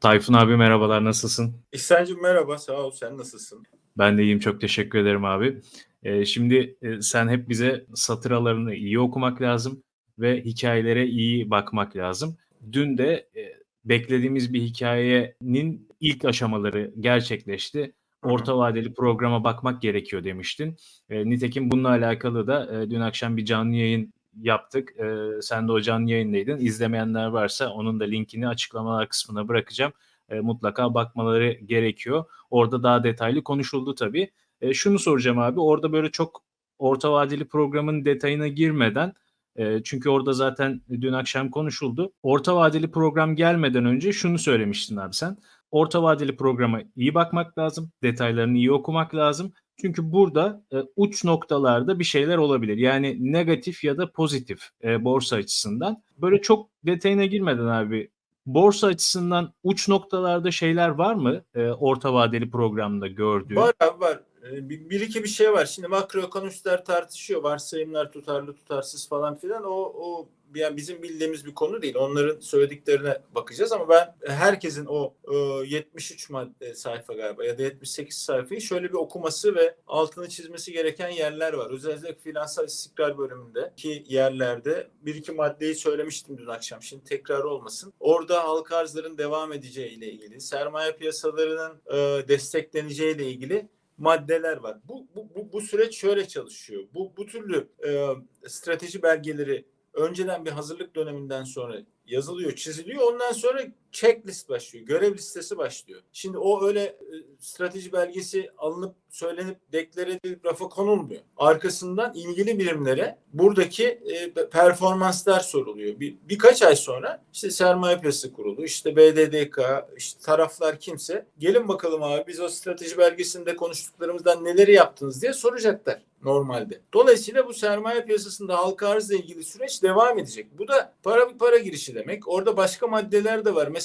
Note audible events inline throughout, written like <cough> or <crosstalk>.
Tayfun abi merhabalar nasılsın? İhsan'cığım merhaba sağ ol sen nasılsın? Ben de iyiyim çok teşekkür ederim abi. Ee, şimdi e, sen hep bize satır aralarını iyi okumak lazım ve hikayelere iyi bakmak lazım. Dün de e, beklediğimiz bir hikayenin ilk aşamaları gerçekleşti. Orta vadeli programa bakmak gerekiyor demiştin. E, nitekim bununla alakalı da e, dün akşam bir canlı yayın yaptık. E, sen de o canlı yayındaydın. İzlemeyenler varsa onun da linkini açıklamalar kısmına bırakacağım. E, mutlaka bakmaları gerekiyor. Orada daha detaylı konuşuldu tabii. E, şunu soracağım abi. Orada böyle çok orta vadeli programın detayına girmeden e, çünkü orada zaten dün akşam konuşuldu. Orta vadeli program gelmeden önce şunu söylemiştin abi sen. Orta vadeli programa iyi bakmak lazım. Detaylarını iyi okumak lazım. Çünkü burada e, uç noktalarda bir şeyler olabilir. Yani negatif ya da pozitif e, borsa açısından. Böyle çok detayına girmeden abi borsa açısından uç noktalarda şeyler var mı e, orta vadeli programda gördüğün? Var abi var. Ee, Bir, iki bir şey var. Şimdi makroekonomistler tartışıyor. Varsayımlar tutarlı tutarsız falan filan. O, o yani bizim bildiğimiz bir konu değil. Onların söylediklerine bakacağız ama ben herkesin o e, 73 madde sayfa galiba ya da 78 sayfayı şöyle bir okuması ve altını çizmesi gereken yerler var. Özellikle finansal istikrar bölümündeki yerlerde bir iki maddeyi söylemiştim dün akşam. Şimdi tekrar olmasın. Orada halka arzların devam edeceği ile ilgili, sermaye piyasalarının e, destekleneceği ile ilgili maddeler var. Bu, bu, bu, bu süreç şöyle çalışıyor. Bu, bu türlü e, strateji belgeleri önceden bir hazırlık döneminden sonra yazılıyor, çiziliyor. Ondan sonra checklist başlıyor. Görev listesi başlıyor. Şimdi o öyle e, strateji belgesi alınıp söylenip deklare edilip rafa konulmuyor. Arkasından ilgili birimlere buradaki e, performanslar soruluyor. Bir, birkaç ay sonra işte sermaye piyasası kurulu, işte BDDK, işte taraflar kimse gelin bakalım abi biz o strateji belgesinde konuştuklarımızdan neleri yaptınız diye soracaklar normalde. Dolayısıyla bu sermaye piyasasında halka arzla ilgili süreç devam edecek. Bu da para para girişi demek. Orada başka maddeler de var. Mesela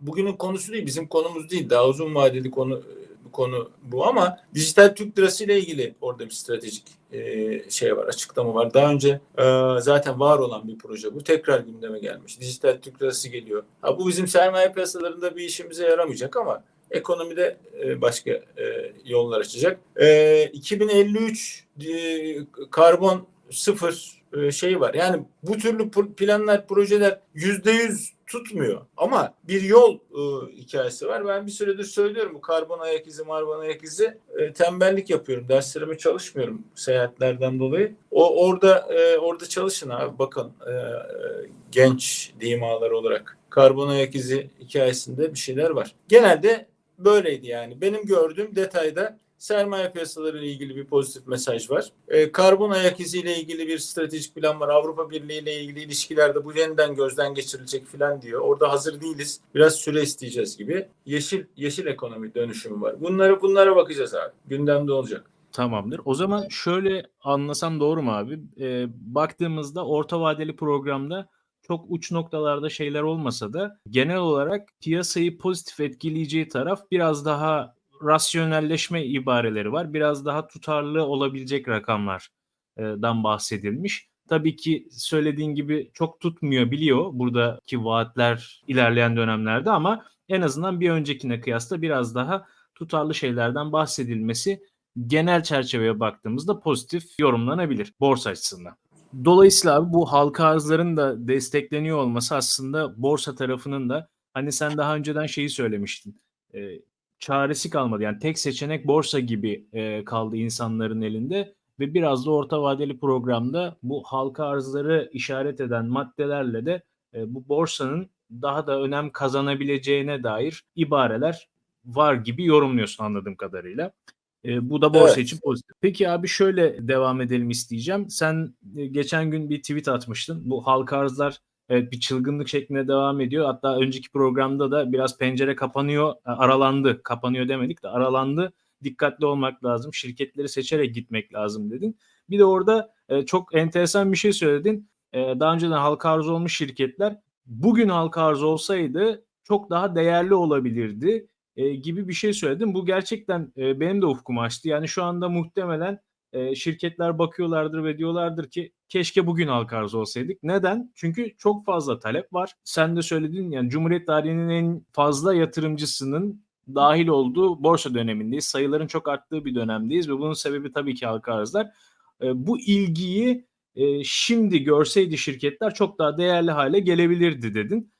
bugünün konusu değil, bizim konumuz değil. Daha uzun vadeli konu bu konu bu ama dijital Türk lirası ile ilgili orada bir stratejik e, şey var, açıklama var. Daha önce e, zaten var olan bir proje bu. Tekrar gündeme gelmiş. Dijital Türk lirası geliyor. Ha, bu bizim sermaye piyasalarında bir işimize yaramayacak ama ekonomide e, başka e, yollar açacak. E, 2053 e, karbon sıfır e, şey var. Yani bu türlü planlar, projeler yüzde yüz tutmuyor. Ama bir yol e, hikayesi var. Ben bir süredir söylüyorum bu karbon ayak izi, marbon ayak izi e, tembellik yapıyorum. Derslerime çalışmıyorum seyahatlerden dolayı. O orada e, orada çalışın abi. Bakın e, genç dimalar olarak karbon ayak izi hikayesinde bir şeyler var. Genelde böyleydi yani. Benim gördüğüm detayda sermaye piyasaları ile ilgili bir pozitif mesaj var. E, karbon ayak izi ile ilgili bir stratejik plan var. Avrupa Birliği ile ilgili ilişkilerde bu yeniden gözden geçirilecek falan diyor. Orada hazır değiliz. Biraz süre isteyeceğiz gibi. Yeşil yeşil ekonomi dönüşümü var. Bunları bunlara bakacağız abi. Gündemde olacak. Tamamdır. O zaman şöyle anlasam doğru mu abi? E, baktığımızda orta vadeli programda çok uç noktalarda şeyler olmasa da genel olarak piyasayı pozitif etkileyeceği taraf biraz daha rasyonelleşme ibareleri var. Biraz daha tutarlı olabilecek rakamlardan bahsedilmiş. Tabii ki söylediğin gibi çok tutmuyor biliyor buradaki vaatler ilerleyen dönemlerde ama en azından bir öncekine kıyasla biraz daha tutarlı şeylerden bahsedilmesi genel çerçeveye baktığımızda pozitif yorumlanabilir borsa açısından. Dolayısıyla abi bu halka arzların da destekleniyor olması aslında borsa tarafının da hani sen daha önceden şeyi söylemiştin. E, çaresi kalmadı. Yani tek seçenek borsa gibi e, kaldı insanların elinde ve biraz da orta vadeli programda bu halka arzları işaret eden maddelerle de e, bu borsanın daha da önem kazanabileceğine dair ibareler var gibi yorumluyorsun anladığım kadarıyla. E, bu da borsa Evet. için pozitif. Peki abi şöyle devam edelim isteyeceğim. Sen e, geçen gün bir tweet atmıştın. Bu halka arzlar evet bir çılgınlık şeklinde devam ediyor. Hatta önceki programda da biraz pencere kapanıyor, e, aralandı. Kapanıyor demedik de aralandı. Dikkatli olmak lazım. Şirketleri seçerek gitmek lazım dedin. Bir de orada e, çok enteresan bir şey söyledin. E, daha önceden halka arz olmuş şirketler bugün halka arz olsaydı çok daha değerli olabilirdi gibi bir şey söyledin. Bu gerçekten benim de ufkumu açtı. Yani şu anda muhtemelen e, şirketler bakıyorlardır ve diyorlardır ki keşke bugün halka arz olsaydık. Neden? Çünkü çok fazla talep var. Sen de söyledin yani Cumhuriyet tarihinin en fazla yatırımcısının dahil olduğu borsa dönemindeyiz. Sayıların çok arttığı bir dönemdeyiz ve bunun sebebi tabii ki halka arzlar. E, bu ilgiyi e, şimdi görseydi şirketler çok daha değerli hale gelebilirdi dedin.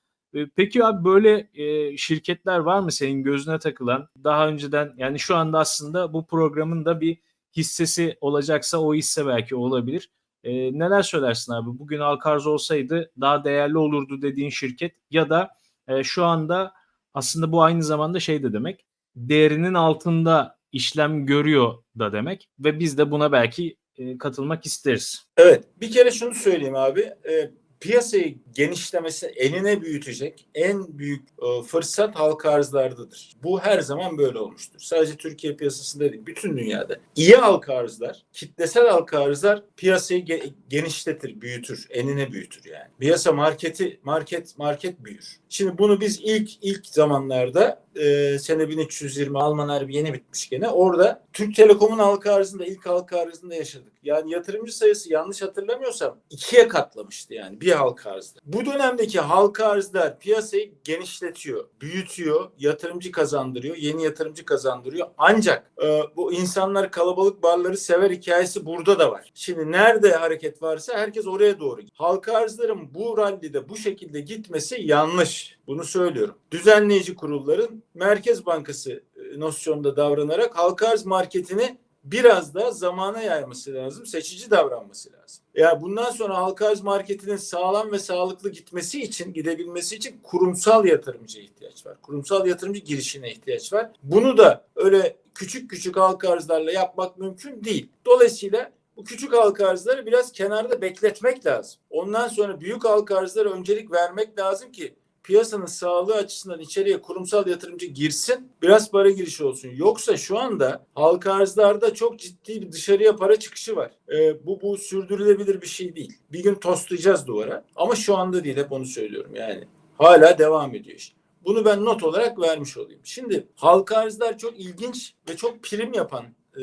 Peki abi böyle şirketler var mı senin gözüne takılan daha önceden yani şu anda aslında bu programın da bir hissesi olacaksa o hisse belki olabilir. E, neler söylersin abi? Bugün halka arz olsaydı daha değerli olurdu dediğin şirket ya da e, şu anda aslında bu aynı zamanda şey de demek değerinin altında işlem görüyor da demek ve biz de buna belki e, katılmak isteriz. Evet bir kere şunu söyleyeyim abi. E, piyasayı genişlemesi enine büyütecek en büyük e, fırsat halka arzlardadır. Bu her zaman böyle olmuştur. Sadece Türkiye piyasasında değil, bütün dünyada. İyi halka arzlar, kitlesel halka arzlar piyasayı ge- genişletir, büyütür, enine büyütür yani. Piyasa marketi, market market büyür. Şimdi bunu biz ilk ilk zamanlarda e, sene 1320 Alman Harbi yeni bitmiş gene. Orada Türk Telekom'un halka arzında ilk halka arzında yaşadık. Yani yatırımcı sayısı yanlış hatırlamıyorsam ikiye katlamıştı yani bir halka arzda. Bu dönemdeki halka arzlar piyasayı genişletiyor, büyütüyor, yatırımcı kazandırıyor, yeni yatırımcı kazandırıyor. Ancak e, bu insanlar kalabalık barları sever hikayesi burada da var. Şimdi nerede hareket varsa herkes oraya doğru gidiyor. Halka arzların bu rallide bu şekilde gitmesi yanlış. Bunu söylüyorum. Düzenleyici kurulların Merkez Bankası e, nosyonunda davranarak halka arz marketini biraz da zamana yayması lazım. Seçici davranması lazım. Ya bundan sonra halka marketinin sağlam ve sağlıklı gitmesi için, gidebilmesi için kurumsal yatırımcıya ihtiyaç var. Kurumsal yatırımcı girişine ihtiyaç var. Bunu da öyle küçük küçük halka arzlarla yapmak mümkün değil. Dolayısıyla bu küçük halka arzları biraz kenarda bekletmek lazım. Ondan sonra büyük halka arzlara öncelik vermek lazım ki piyasanın sağlığı açısından içeriye kurumsal yatırımcı girsin, biraz para girişi olsun. Yoksa şu anda halka arzlarda çok ciddi bir dışarıya para çıkışı var. Ee, bu bu sürdürülebilir bir şey değil. Bir gün tostlayacağız duvara ama şu anda değil hep onu söylüyorum yani. Hala devam ediyor iş. Bunu ben not olarak vermiş olayım. Şimdi halka arzlar çok ilginç ve çok prim yapan e,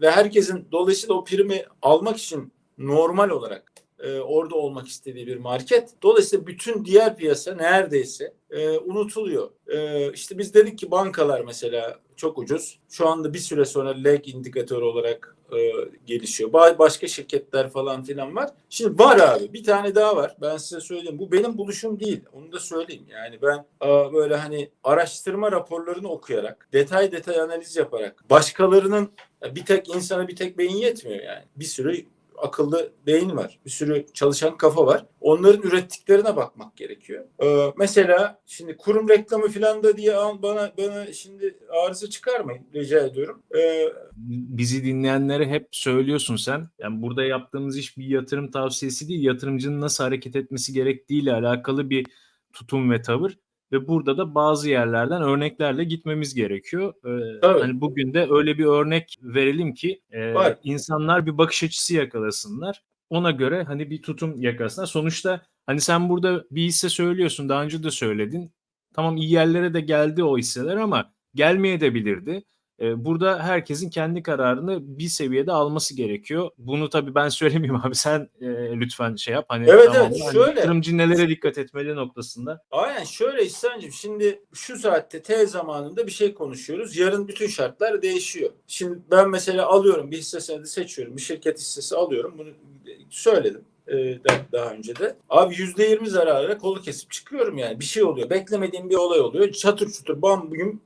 ve herkesin dolayısıyla o primi almak için normal olarak e, orada olmak istediği bir market. Dolayısıyla bütün diğer piyasa neredeyse e, unutuluyor. E, işte biz dedik ki bankalar mesela çok ucuz. Şu anda bir süre sonra lag indikatörü olarak e, gelişiyor. Ba- başka şirketler falan filan var. Şimdi var abi bir tane daha var. Ben size söyleyeyim. Bu benim buluşum değil. Onu da söyleyeyim. Yani ben a, böyle hani araştırma raporlarını okuyarak, detay detay analiz yaparak, başkalarının bir tek insana bir tek beyin yetmiyor yani. Bir sürü akıllı beyin var. Bir sürü çalışan kafa var. Onların ürettiklerine bakmak gerekiyor. Ee, mesela şimdi kurum reklamı falan da diye bana bana şimdi arıza çıkarmayın rica ediyorum. Ee, bizi dinleyenlere hep söylüyorsun sen. Yani burada yaptığımız iş bir yatırım tavsiyesi değil, yatırımcının nasıl hareket etmesi gerektiğiyle alakalı bir tutum ve tavır. Ve burada da bazı yerlerden örneklerle gitmemiz gerekiyor. Ee, Tabii. hani bugün de öyle bir örnek verelim ki e, Var. insanlar bir bakış açısı yakalasınlar. Ona göre hani bir tutum yakalasınlar. Sonuçta hani sen burada bir hisse söylüyorsun, daha önce de söyledin. Tamam iyi yerlere de geldi o hisseler ama gelmeye de bilirdi. Burada herkesin kendi kararını bir seviyede alması gerekiyor. Bunu tabii ben <laughs> söylemeyeyim abi sen e, lütfen şey yap. Hani Evet, tamam, evet, hani şöyle. yatırımcı nelere dikkat etmeli noktasında. Aynen şöyle İhsan'cığım şimdi şu saatte T zamanında bir şey konuşuyoruz. Yarın bütün şartlar değişiyor. Şimdi ben mesela alıyorum bir hisse senedi seçiyorum. Bir şirket hissesi alıyorum. Bunu söyledim da- daha önce de. Abi yüzde yirmi zararla kolu kesip çıkıyorum yani. Bir şey oluyor. Beklemediğim bir olay oluyor. Çatır çutur bam bugün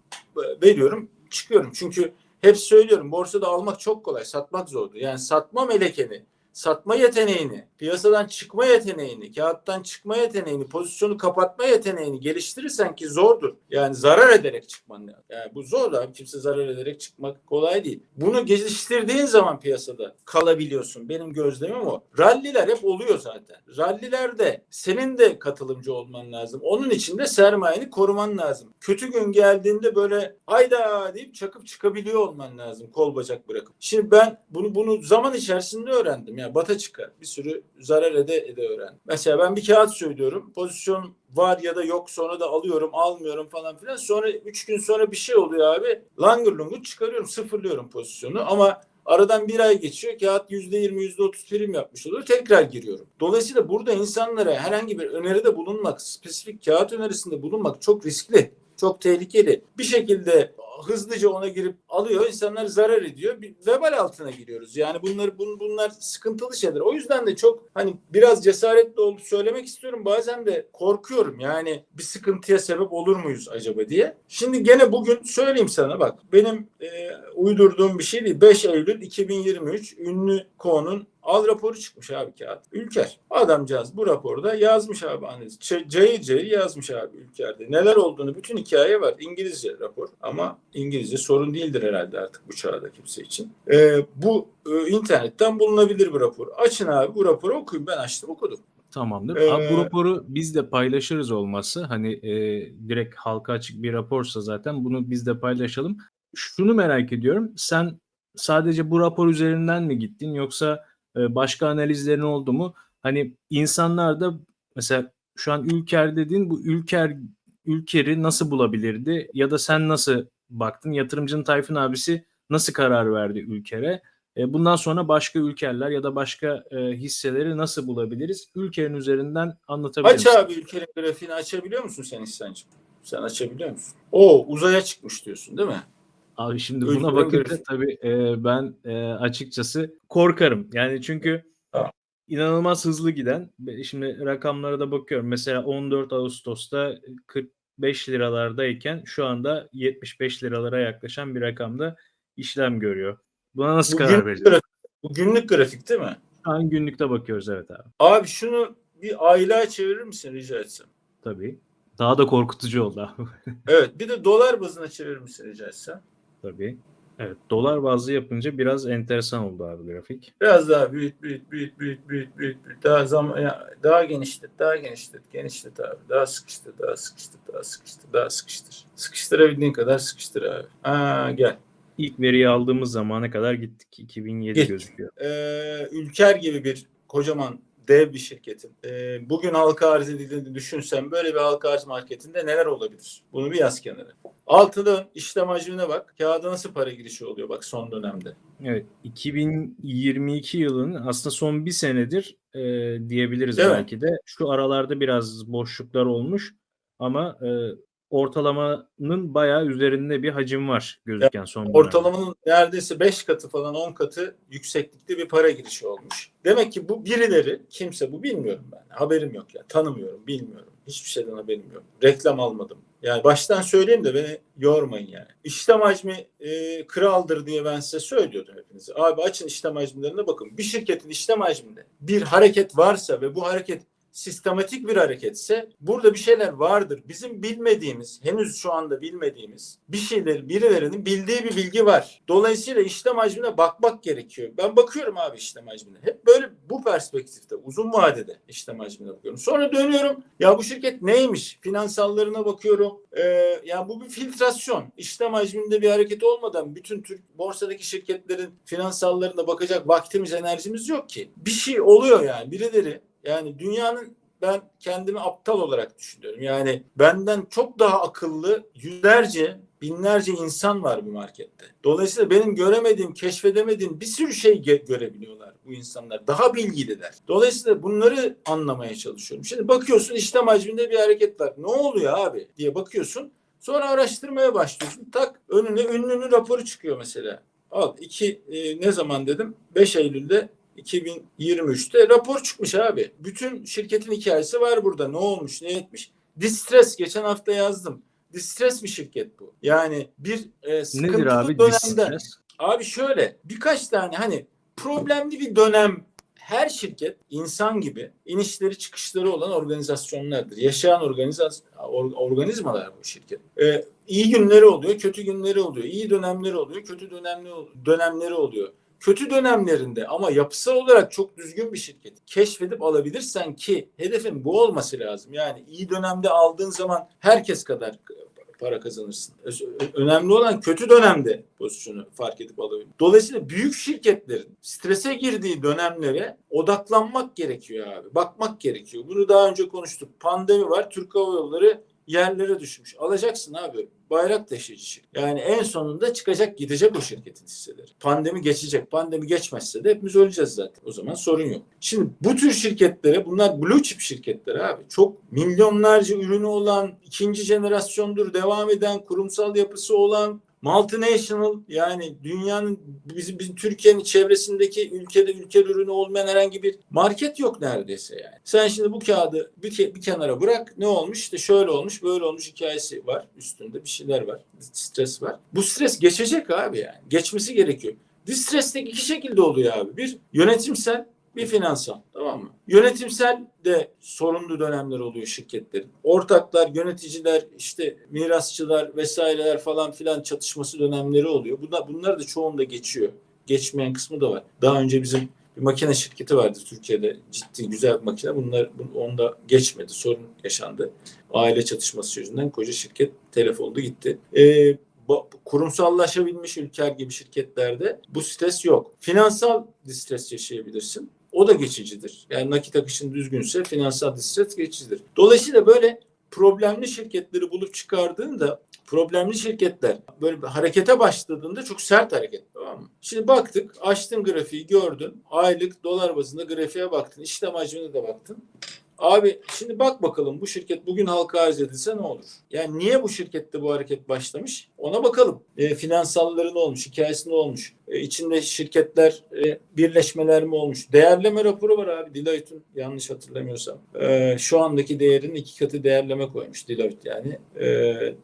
veriyorum çıkıyorum. Çünkü hep söylüyorum borsada almak çok kolay. Satmak zordu. Yani satma melekeni satma yeteneğini, piyasadan çıkma yeteneğini, kağıttan çıkma yeteneğini, pozisyonu kapatma yeteneğini geliştirirsen ki zordur. Yani zarar ederek çıkman lazım. Yani bu zor da kimse zarar ederek çıkmak kolay değil. Bunu geliştirdiğin zaman piyasada kalabiliyorsun. Benim gözlemim o. Ralliler hep oluyor zaten. Rallilerde senin de katılımcı olman lazım. Onun için de sermayeni koruman lazım. Kötü gün geldiğinde böyle hayda deyip çakıp çıkabiliyor olman lazım kol bacak bırakıp. Şimdi ben bunu bunu zaman içerisinde öğrendim. Yani bata çıkar. Bir sürü zarar ede ede öğrendim. Mesela ben bir kağıt söylüyorum. Pozisyon var ya da yok sonra da alıyorum almıyorum falan filan. Sonra 3 gün sonra bir şey oluyor abi. Langır lungur çıkarıyorum sıfırlıyorum pozisyonu ama Aradan bir ay geçiyor. Kağıt %20, %30 prim yapmış oluyor. Tekrar giriyorum. Dolayısıyla burada insanlara herhangi bir öneride bulunmak, spesifik kağıt önerisinde bulunmak çok riskli. Çok tehlikeli. Bir şekilde hızlıca ona girip alıyor. insanlar zarar ediyor. Bir vebal altına giriyoruz. Yani bunları bun, bunlar sıkıntılı şeyler. O yüzden de çok hani biraz cesaretli olup söylemek istiyorum. Bazen de korkuyorum. Yani bir sıkıntıya sebep olur muyuz acaba diye. Şimdi gene bugün söyleyeyim sana bak. Benim e, uydurduğum bir şey değil. 5 Eylül 2023 ünlü konun Al raporu çıkmış abi kağıt. Ülker. Adamcağız bu raporda yazmış abi analiz. Cayır cayır yazmış abi Ülker'de. Neler olduğunu bütün hikaye var. İngilizce rapor ama İngilizce sorun değildir herhalde artık bu çağda kimse için. Ee, bu e, internetten bulunabilir bu rapor. Açın abi bu raporu okuyun. Ben açtım okudum. Tamamdır. Ee, Abi bu raporu biz de paylaşırız olması. Hani e, direkt halka açık bir raporsa zaten bunu biz de paylaşalım. Şunu merak ediyorum. Sen sadece bu rapor üzerinden mi gittin yoksa e, başka analizlerin oldu mu? Hani insanlar da mesela şu an Ülker dedin bu Ülker Ülker'i nasıl bulabilirdi ya da sen nasıl baktın? Yatırımcının Tayfun abisi nasıl karar verdi Ülker'e? E, Bundan sonra başka ülkeler ya da başka e, hisseleri nasıl bulabiliriz? Ülkenin üzerinden anlatabilir Aç misin? abi ülkenin grafiğini açabiliyor musun sen İhsan'cığım? Sen açabiliyor musun? O uzaya çıkmış diyorsun değil mi? Abi şimdi buna bakınca tabii e, ben e, açıkçası korkarım. Yani çünkü inanılmaz hızlı giden. Şimdi rakamlara da bakıyorum. Mesela 14 Ağustos'ta 45 liralardayken şu anda 75 liralara yaklaşan bir rakamda işlem görüyor. Buna nasıl Bu karar vereceğiz? bu günlük grafik değil mi? Şu an günlükte bakıyoruz evet abi. Abi şunu bir aylığa çevirir misin rica etsem? Tabii. Daha da korkutucu oldu abi. <laughs> Evet bir de dolar bazına çevirir misin rica etsem? Tabii. Evet, dolar bazlı yapınca biraz enteresan oldu abi grafik. Biraz daha büyüt büyüt büyüt büyüt büyüt büyüt büyüt. Daha zaman ya, daha genişlet daha genişlet genişlet abi. Daha sıkıştır daha sıkıştır daha sıkıştır daha sıkıştır. Sıkıştırabildiğin kadar sıkıştır abi. Ha gel. İlk veriyi aldığımız zamana kadar gittik. 2007 Git. gözüküyor. Ee, Ülker gibi bir kocaman dev bir şirketin e, bugün halka arz edildiğini düşünsen böyle bir halka arz marketinde neler olabilir? Bunu bir yaz kenara. Altıda işlem hacmine bak. Kağıda nasıl para girişi oluyor bak son dönemde. Evet, 2022 yılının aslında son bir senedir e, diyebiliriz mi? belki de. Şu aralarda biraz boşluklar olmuş ama e, ortalamanın bayağı üzerinde bir hacim var gözüken son dönemde. Ortalamanın neredeyse 5 katı falan 10 katı yükseklikte bir para girişi olmuş. Demek ki bu birileri kimse bu bilmiyorum ben. Haberim yok ya. Tanımıyorum, bilmiyorum. Hiçbir şeyden haberim yok. Reklam almadım. Yani baştan söyleyeyim de beni yormayın yani. İşlem hacmi e, kraldır diye ben size söylüyordum hepinize. Abi açın işlem hacimlerine bakın. Bir şirketin işlem hacminde bir hareket varsa ve bu hareket sistematik bir hareketse burada bir şeyler vardır. Bizim bilmediğimiz, henüz şu anda bilmediğimiz bir şeyler birilerinin bildiği bir bilgi var. Dolayısıyla işlem hacmine bakmak gerekiyor. Ben bakıyorum abi işlem hacmine. Hep böyle bu perspektifte, uzun vadede işlem hacmine bakıyorum. Sonra dönüyorum. Ya bu şirket neymiş? Finansallarına bakıyorum. Ee, ya bu bir filtrasyon. İşlem hacminde bir hareket olmadan bütün Türk borsadaki şirketlerin finansallarına bakacak vaktimiz, enerjimiz yok ki. Bir şey oluyor yani. Birileri yani dünyanın ben kendimi aptal olarak düşünüyorum. Yani benden çok daha akıllı yüzlerce, binlerce insan var bu markette. Dolayısıyla benim göremediğim, keşfedemediğim bir sürü şey görebiliyorlar bu insanlar. Daha bilgililer. Dolayısıyla bunları anlamaya çalışıyorum. Şimdi bakıyorsun işlem hacminde bir hareket var. Ne oluyor abi diye bakıyorsun. Sonra araştırmaya başlıyorsun. Tak önüne ünlünün raporu çıkıyor mesela. Al iki e, ne zaman dedim? 5 Eylül'de 2023'te rapor çıkmış abi. Bütün şirketin hikayesi var burada. Ne olmuş, ne etmiş. Distress geçen hafta yazdım. Distress bir şirket bu. Yani bir e, sıkıntılı Nedir abi dönemden. distres? Abi şöyle birkaç tane hani problemli bir dönem her şirket insan gibi inişleri çıkışları olan organizasyonlardır. Yaşayan organizas or- organizmalar bu şirket. Ee, iyi günleri oluyor, kötü günleri oluyor. İyi dönemleri oluyor, kötü dönemli dönemleri oluyor. Kötü dönemlerinde ama yapısal olarak çok düzgün bir şirket keşfedip alabilirsen ki hedefin bu olması lazım. Yani iyi dönemde aldığın zaman herkes kadar para kazanırsın. Önemli olan kötü dönemde pozisyonu fark edip alabilmek. Dolayısıyla büyük şirketlerin strese girdiği dönemlere odaklanmak gerekiyor abi. Bakmak gerekiyor. Bunu daha önce konuştuk. Pandemi var. Türk Hava Yolları yerlere düşmüş. Alacaksın abi. Bayrak taşıyıcı. Yani en sonunda çıkacak gidecek o şirketin hisseleri. Pandemi geçecek. Pandemi geçmezse de hepimiz öleceğiz zaten. O zaman sorun yok. Şimdi bu tür şirketlere bunlar blue chip şirketler abi. Çok milyonlarca ürünü olan, ikinci jenerasyondur devam eden, kurumsal yapısı olan multinational yani dünyanın bizim, bizim Türkiye'nin çevresindeki ülkede ülke ürünü olmayan herhangi bir market yok neredeyse yani. Sen şimdi bu kağıdı bir, bir kenara bırak ne olmuş işte şöyle olmuş böyle olmuş hikayesi var üstünde bir şeyler var stres var. Bu stres geçecek abi yani geçmesi gerekiyor. Distres de iki şekilde oluyor abi. Bir yönetimsel bir finansal tamam mı? Yönetimsel de sorunlu dönemler oluyor şirketlerin. Ortaklar, yöneticiler, işte mirasçılar vesaireler falan filan çatışması dönemleri oluyor. Bunlar, bunlar da çoğunda geçiyor. Geçmeyen kısmı da var. Daha önce bizim bir makine şirketi vardı Türkiye'de. Ciddi güzel bir makine. Bunlar bu- onda geçmedi. Sorun yaşandı. Aile çatışması yüzünden koca şirket telef oldu gitti. Ee, kurumsallaşabilmiş ülkeler gibi şirketlerde bu stres yok. Finansal distres yaşayabilirsin. O da geçicidir. Yani nakit akışın düzgünse finansal distres geçicidir. Dolayısıyla böyle problemli şirketleri bulup çıkardığında problemli şirketler böyle bir harekete başladığında çok sert hareket tamam mı? Şimdi baktık açtın grafiği gördün aylık dolar bazında grafiğe baktın işlem hacmine de baktın. Abi şimdi bak bakalım bu şirket bugün halka arz edilse ne olur? Yani niye bu şirkette bu hareket başlamış? Ona bakalım. E, finansalları ne olmuş? Hikayesi ne olmuş? E, içinde şirketler e, birleşmeler mi olmuş? Değerleme raporu var abi Deloitte'un yanlış hatırlamıyorsam. E, şu andaki değerin iki katı değerleme koymuş Deloitte yani e, e,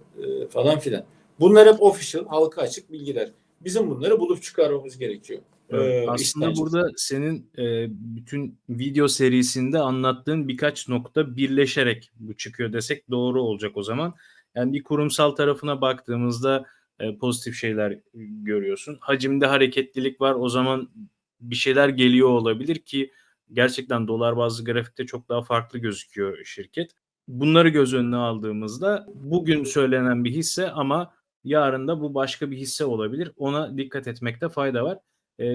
falan filan. Bunlar hep official, halka açık bilgiler. Bizim bunları bulup çıkarmamız gerekiyor. Evet, Ee, Aslında istencesi. burada senin e, bütün video serisinde anlattığın birkaç nokta birleşerek bu çıkıyor desek doğru olacak o zaman. Yani bir kurumsal tarafına baktığımızda e, pozitif şeyler görüyorsun. Hacimde hareketlilik var. O zaman bir şeyler geliyor olabilir ki gerçekten dolar bazlı grafikte çok daha farklı gözüküyor şirket. Bunları göz önüne aldığımızda bugün söylenen bir hisse ama yarın da bu başka bir hisse olabilir. Ona dikkat etmekte fayda var.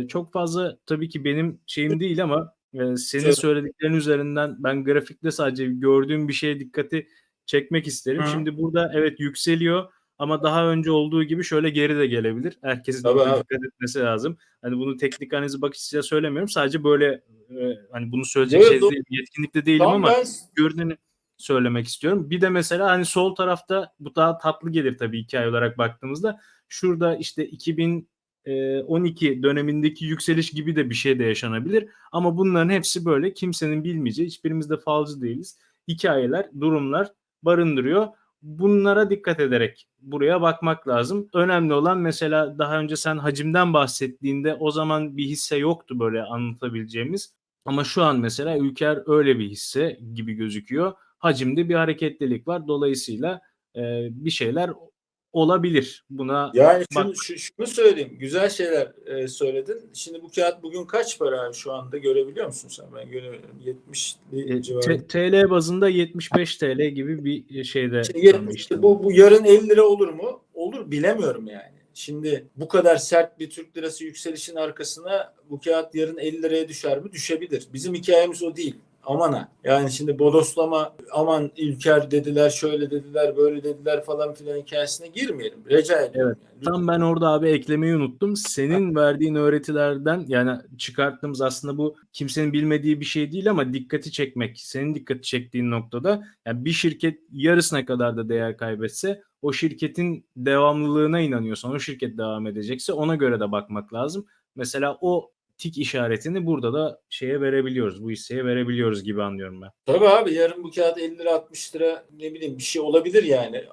Çok fazla tabii ki benim şeyim değil ama e, senin Tabii. söylediklerin üzerinden ben grafikte sadece gördüğüm bir şeye dikkati çekmek isterim. Hı. Şimdi burada evet yükseliyor ama daha önce olduğu gibi şöyle geri de gelebilir. Herkesin Tabii buna dikkat etmesi lazım. Hani bunu teknik analizi bakış açısıyla söylemiyorum. Sadece böyle e, hani bunu söyleyecek Evet, şey doğru. değil, yetkinlikte değilim Tam ama ben gördüğünü söylemek istiyorum. Bir de mesela hani sol tarafta bu daha tatlı gelir tabii hikaye olarak baktığımızda. Şurada işte 2012 dönemindeki yükseliş gibi de bir şey de yaşanabilir. Ama bunların hepsi böyle kimsenin bilmeyeceği, hiçbirimiz de falcı değiliz. Hikayeler, durumlar barındırıyor. Bunlara dikkat ederek buraya bakmak lazım. Önemli olan mesela daha önce sen hacimden bahsettiğinde o zaman bir hisse yoktu böyle anlatabileceğimiz. Ama şu an mesela Ülker öyle bir hisse gibi gözüküyor. Hacimde bir hareketlilik var. Dolayısıyla bir şeyler olabilir. Buna Yani Bak- şunu, şu- şunu söyleyeyim. Güzel şeyler e, söyledin. Şimdi bu kağıt bugün kaç para abi şu anda görebiliyor musun sen? Ben göremiyorum. 70'li e, TL bazında 75 TL gibi bir şeyde Şimdi şu anda 70 işte. bu, bu yarın 50 lira olur mu? Olur bilemiyorum yani. Şimdi bu kadar sert bir Türk lirası yükselişin arkasına bu kağıt yarın 50 liraya düşer mi? Düşebilir. Bizim hikayemiz o değil. Aman ha. Yani şimdi bodoslama aman İlker dediler, şöyle dediler, böyle dediler falan filan hikayesine girmeyelim. Rica ediyorum. Yani. Tam ben orada abi eklemeyi unuttum. Senin verdiğin öğretilerden yani çıkarttığımız aslında bu kimsenin bilmediği bir şey değil ama dikkati çekmek. Senin dikkati çektiğin noktada yani bir şirket yarısına kadar da değer kaybetse o şirketin devamlılığına inanıyorsan o şirket devam edecekse ona göre de bakmak lazım. Mesela o tik işaretini burada da şeye verebiliyoruz. Bu hisseye verebiliyoruz gibi anlıyorum ben. Tabii abi yarın bu kağıt 50 lira 60 lira ne bileyim bir şey olabilir yani.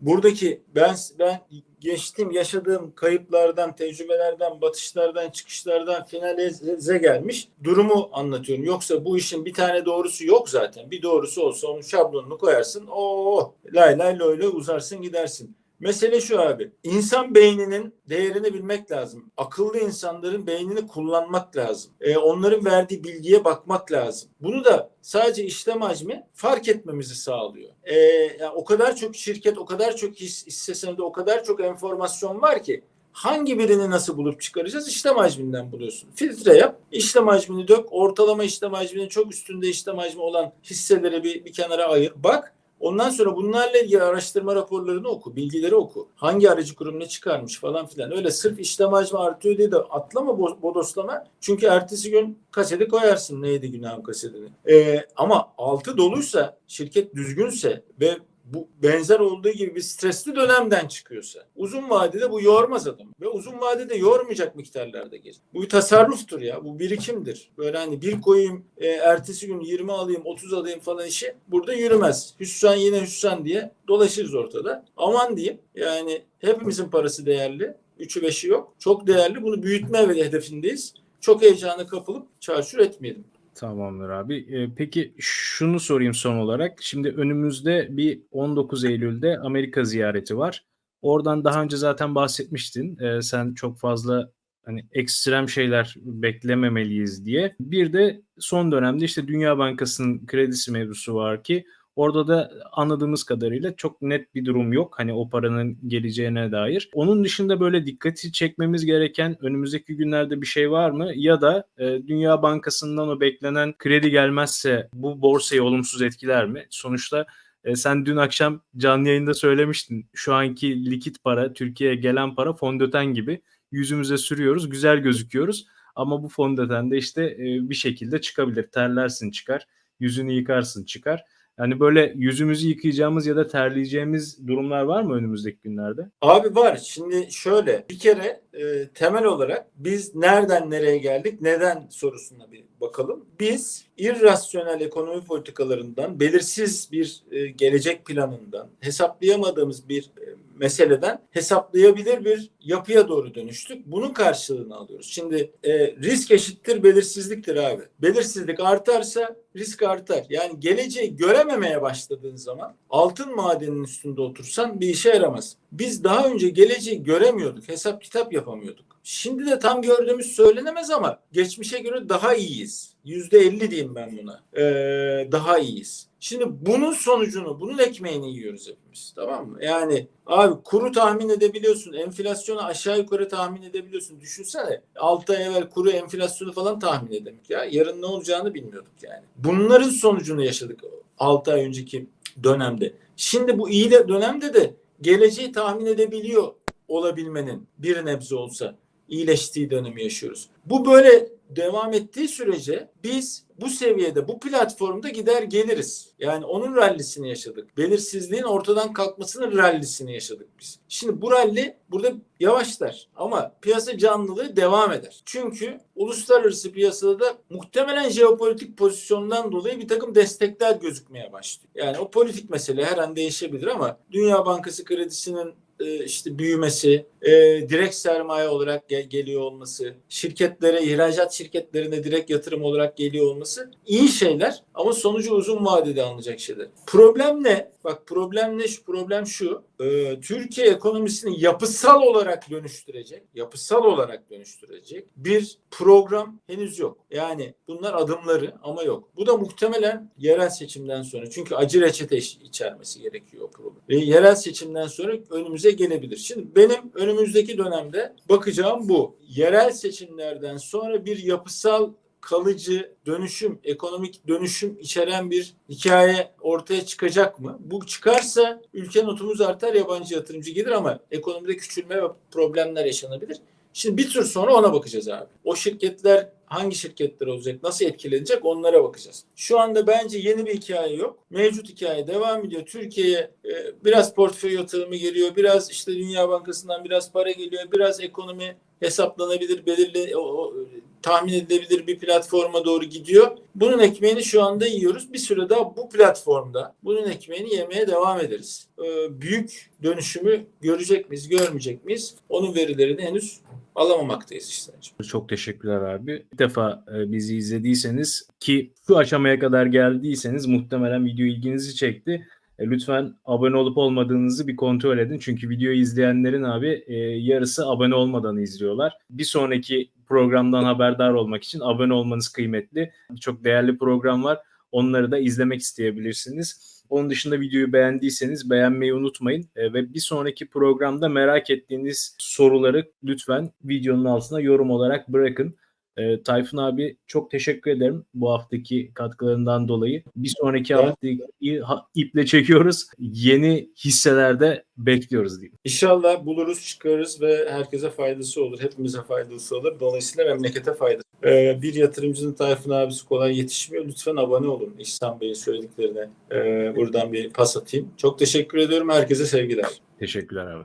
Buradaki ben ben geçtiğim yaşadığım kayıplardan, tecrübelerden, batışlardan, çıkışlardan finalize gelmiş durumu anlatıyorum. Yoksa bu işin bir tane doğrusu yok zaten. Bir doğrusu olsa onun şablonunu koyarsın. Oo lay lay loy loy uzarsın gidersin. Mesele şu abi. İnsan beyninin değerini bilmek lazım. Akıllı insanların beynini kullanmak lazım. Ee, onların verdiği bilgiye bakmak lazım. Bunu da sadece işlem hacmi fark etmemizi sağlıyor. Ee, yani o kadar çok şirket, o kadar çok his, hisse senedi, o kadar çok enformasyon var ki hangi birini nasıl bulup çıkaracağız? İşlem hacminden buluyorsun. Filtre yap, işlem hacmini dök, ortalama işlem hacminin çok üstünde işlem hacmi olan hisseleri bir, bir kenara ayır. Bak Ondan sonra bunlarla ilgili araştırma raporlarını oku, bilgileri oku. Hangi aracı kurum ne çıkarmış falan filan. Öyle sırf işlem hacmi artıyor diye de atlama bo- bodoslama. Çünkü ertesi gün kaseti koyarsın neydi günahın kasetini. Ee, ama altı doluysa, şirket düzgünse ve bu benzer olduğu gibi bir stresli dönemden çıkıyorsa uzun vadede bu yormaz adam ve uzun vadede yormayacak miktarlarda gelir. Bu bir tasarruftur ya. Bu birikimdir. Böyle hani bir koyayım e, ertesi gün 20 alayım 30 alayım falan işi burada yürümez. Hüsran yine hüsran diye dolaşırız ortada. Aman diyeyim yani hepimizin parası değerli. Üçü beşi yok. Çok değerli. Bunu büyütme hedefindeyiz. Çok heyecana kapılıp çarşur etmeyelim. Tamamdır abi. Ee, peki şunu sorayım son olarak. Şimdi önümüzde bir 19 Eylül'de Amerika ziyareti var. Oradan daha önce zaten bahsetmiştin. Ee, sen çok fazla hani ekstrem şeyler beklememeliyiz diye. Bir de son dönemde işte Dünya Bankası'nın kredisi mevzusu var ki Orada da anladığımız kadarıyla çok net bir durum yok. Hani o paranın geleceğine dair. Onun dışında böyle dikkati çekmemiz gereken önümüzdeki günlerde bir şey var mı? Ya da e, Dünya Bankası'ndan o beklenen kredi gelmezse bu borsayı olumsuz etkiler mi? Sonuçta e, sen dün akşam canlı yayında söylemiştin. Şu anki likit para, Türkiye'ye gelen para fondöten gibi yüzümüze sürüyoruz, güzel gözüküyoruz. Ama bu fondöten de işte e, bir şekilde çıkabilir. Terlersin çıkar, yüzünü yıkarsın çıkar. Yani böyle yüzümüzü yıkayacağımız ya da terleyeceğimiz durumlar var mı önümüzdeki günlerde? Abi var. Şimdi şöyle bir kere e, temel olarak biz nereden nereye geldik, neden sorusuna bir bakalım. Biz irrasyonel ekonomi politikalarından, belirsiz bir e, gelecek planından, hesaplayamadığımız bir e, meseleden hesaplayabilir bir yapıya doğru dönüştük. Bunun karşılığını alıyoruz. Şimdi e, risk eşittir belirsizliktir abi. Belirsizlik artarsa risk artar. Yani geleceği görememeye başladığın zaman altın madeninin üstünde otursan bir işe yaramaz. Biz daha önce geleceği göremiyorduk. Hesap kitap yapamıyorduk. Şimdi de tam gördüğümüz söylenemez ama geçmişe göre daha iyiyiz. Yüzde elli diyeyim ben buna. Ee, daha iyiyiz. Şimdi bunun sonucunu, bunun ekmeğini yiyoruz hepimiz. Tamam mı? Yani abi kuru tahmin edebiliyorsun. Enflasyonu aşağı yukarı tahmin edebiliyorsun. Düşünsene 6 ay evvel kuru enflasyonu falan tahmin edemek ya. Yarın ne olacağını bilmiyorduk yani. Bunların sonucunu yaşadık 6 ay önceki dönemde. Şimdi bu iyi de dönemde de geleceği tahmin edebiliyor olabilmenin bir nebze olsa iyileştiği dönemi yaşıyoruz. Bu böyle devam ettiği sürece biz bu seviyede, bu platformda gider geliriz. Yani onun rallisini yaşadık. Belirsizliğin ortadan kalkmasının rallisini yaşadık biz. Şimdi bu ralli burada yavaşlar ama piyasa canlılığı devam eder. Çünkü uluslararası piyasada da muhtemelen jeopolitik pozisyondan dolayı bir takım destekler gözükmeye başlıyor. Yani o politik mesele her an değişebilir ama Dünya Bankası kredisinin e, işte büyümesi, e, direkt sermaye olarak gel- geliyor olması, şirketlere, ihracat şirketlerine direkt yatırım olarak geliyor olması iyi şeyler ama sonucu uzun vadede alınacak şeyler. Problem ne? Bak problem ne? Şu problem şu. e, Türkiye ekonomisini yapısal olarak dönüştürecek, yapısal olarak dönüştürecek bir program henüz yok. Yani bunlar adımları ama yok. Bu da muhtemelen yerel seçimden sonra. Çünkü acı reçete iç- içermesi gerekiyor o program. Ve yerel seçimden sonra önümüze gelebilir. Şimdi benim önümüzdeki dönemde bakacağım bu. Yerel seçimlerden sonra bir yapısal kalıcı dönüşüm, ekonomik dönüşüm içeren bir hikaye ortaya çıkacak mı? Bu çıkarsa ülke notumuz artar, yabancı yatırımcı gelir ama ekonomide küçülme ve problemler yaşanabilir. Şimdi bir tür sonra ona bakacağız abi. O şirketler hangi şirketler olacak, nasıl etkilenecek onlara bakacağız. Şu anda bence yeni bir hikaye yok. Mevcut hikaye devam ediyor. Türkiye'ye e, biraz portföy yatırımı geliyor, biraz işte Dünya Bankası'ndan biraz para geliyor, biraz ekonomi hesaplanabilir, belirli, o, o, tahmin edilebilir bir platforma doğru gidiyor. Bunun ekmeğini şu anda yiyoruz. Bir süre daha bu platformda bunun ekmeğini yemeye devam ederiz. Ee, büyük dönüşümü görecek miyiz, görmeyecek miyiz? Onun verilerini henüz alamamaktayız işte. Çok teşekkürler abi. Bir defa e, bizi izlediyseniz ki şu aşamaya kadar geldiyseniz muhtemelen video ilginizi çekti. E, lütfen abone olup olmadığınızı bir kontrol edin. Çünkü videoyu izleyenlerin abi e, yarısı abone olmadan izliyorlar. Bir sonraki programdan haberdar olmak için abone olmanız kıymetli. Çok değerli program var. Onları da izlemek isteyebilirsiniz. Onun dışında videoyu beğendiyseniz beğenmeyi unutmayın. E, ve bir sonraki programda merak ettiğiniz soruları lütfen videonun altına yorum olarak bırakın. E, Tayfun abi çok teşekkür ederim bu haftaki katkılarından dolayı. Bir sonraki Ben- haftayı ha- iple çekiyoruz. Yeni hisselerde bekliyoruz diyeyim. İnşallah buluruz, çıkarız ve herkese faydası olur. Hepimize faydası olur. Dolayısıyla memlekete faydası. Ee, bir yatırımcının Tayfun abisi kolay yetişmiyor. Lütfen abone olun İhsan Bey'in söylediklerine. Ee, buradan bir pas atayım. Çok teşekkür ediyorum. Herkese sevgiler. Teşekkürler abi.